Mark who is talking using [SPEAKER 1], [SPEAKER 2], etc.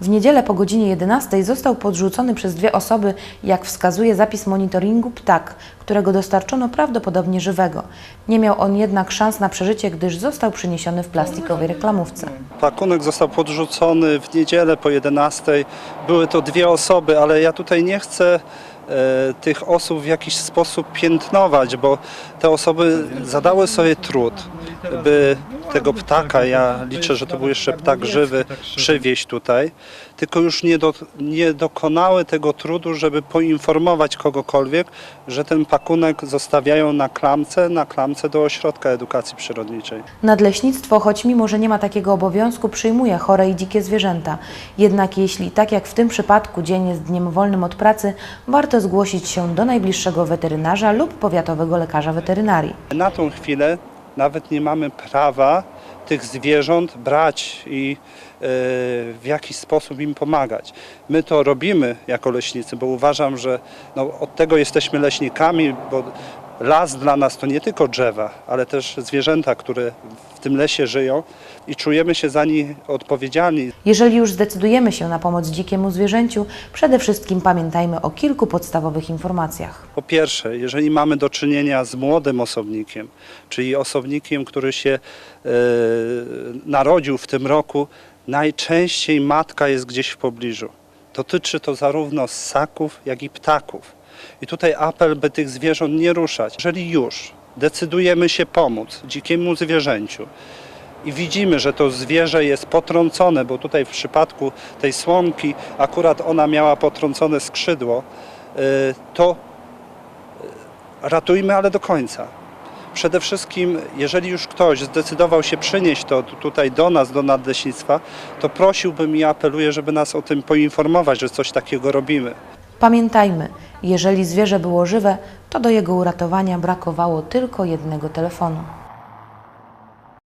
[SPEAKER 1] W niedzielę po godzinie 11 został podrzucony przez dwie osoby, jak wskazuje zapis monitoringu, ptak, którego dostarczono prawdopodobnie żywego. Nie miał on jednak szans na przeżycie, gdyż został przyniesiony w plastikowej reklamówce.
[SPEAKER 2] Pakunek został podrzucony w niedzielę po 11. Były to dwie osoby, ale ja tutaj nie chcę e, tych osób w jakiś sposób piętnować, bo te osoby zadały sobie trud, by tego ptaka, ja liczę, że to był jeszcze ptak żywy, przywieźć tutaj, tylko już nie, do, nie dokonały tego trudu, żeby poinformować kogokolwiek, że ten pakunek zostawiają na klamce, na klamce do ośrodka edukacji przyrodniczej.
[SPEAKER 1] Nadleśnictwo, choć mimo, że nie ma takiego obowiązku, przyjmuje chore i dzikie zwierzęta. Jednak jeśli, tak jak w tym przypadku, dzień jest dniem wolnym od pracy, warto zgłosić się do najbliższego weterynarza lub powiatowego lekarza weterynarii.
[SPEAKER 2] Na tą chwilę nawet nie mamy prawa tych zwierząt brać i e, w jakiś sposób im pomagać. My to robimy jako leśnicy, bo uważam, że no, od tego jesteśmy leśnikami, bo las dla nas to nie tylko drzewa, ale też zwierzęta, które w tym lesie żyją i czujemy się za nie odpowiedzialni.
[SPEAKER 1] Jeżeli już zdecydujemy się na pomoc dzikiemu zwierzęciu, przede wszystkim pamiętajmy o kilku podstawowych informacjach.
[SPEAKER 2] Po pierwsze, jeżeli mamy do czynienia z młodym osobnikiem, czyli osobnikiem, który się e, narodził w tym roku, najczęściej matka jest gdzieś w pobliżu. Dotyczy to zarówno ssaków, jak i ptaków. I tutaj apel, by tych zwierząt nie ruszać. Jeżeli już decydujemy się pomóc dzikiemu zwierzęciu, i widzimy, że to zwierzę jest potrącone, bo tutaj w przypadku tej słomki akurat ona miała potrącone skrzydło, y, to y, ratujmy, ale do końca. Przede wszystkim, jeżeli już ktoś zdecydował się przynieść to tu- tutaj do nas, do nadleśnictwa, to prosiłbym i apeluję, żeby nas o tym poinformować, że coś takiego robimy.
[SPEAKER 1] Pamiętajmy, jeżeli zwierzę było żywe, to do jego uratowania brakowało tylko jednego telefonu.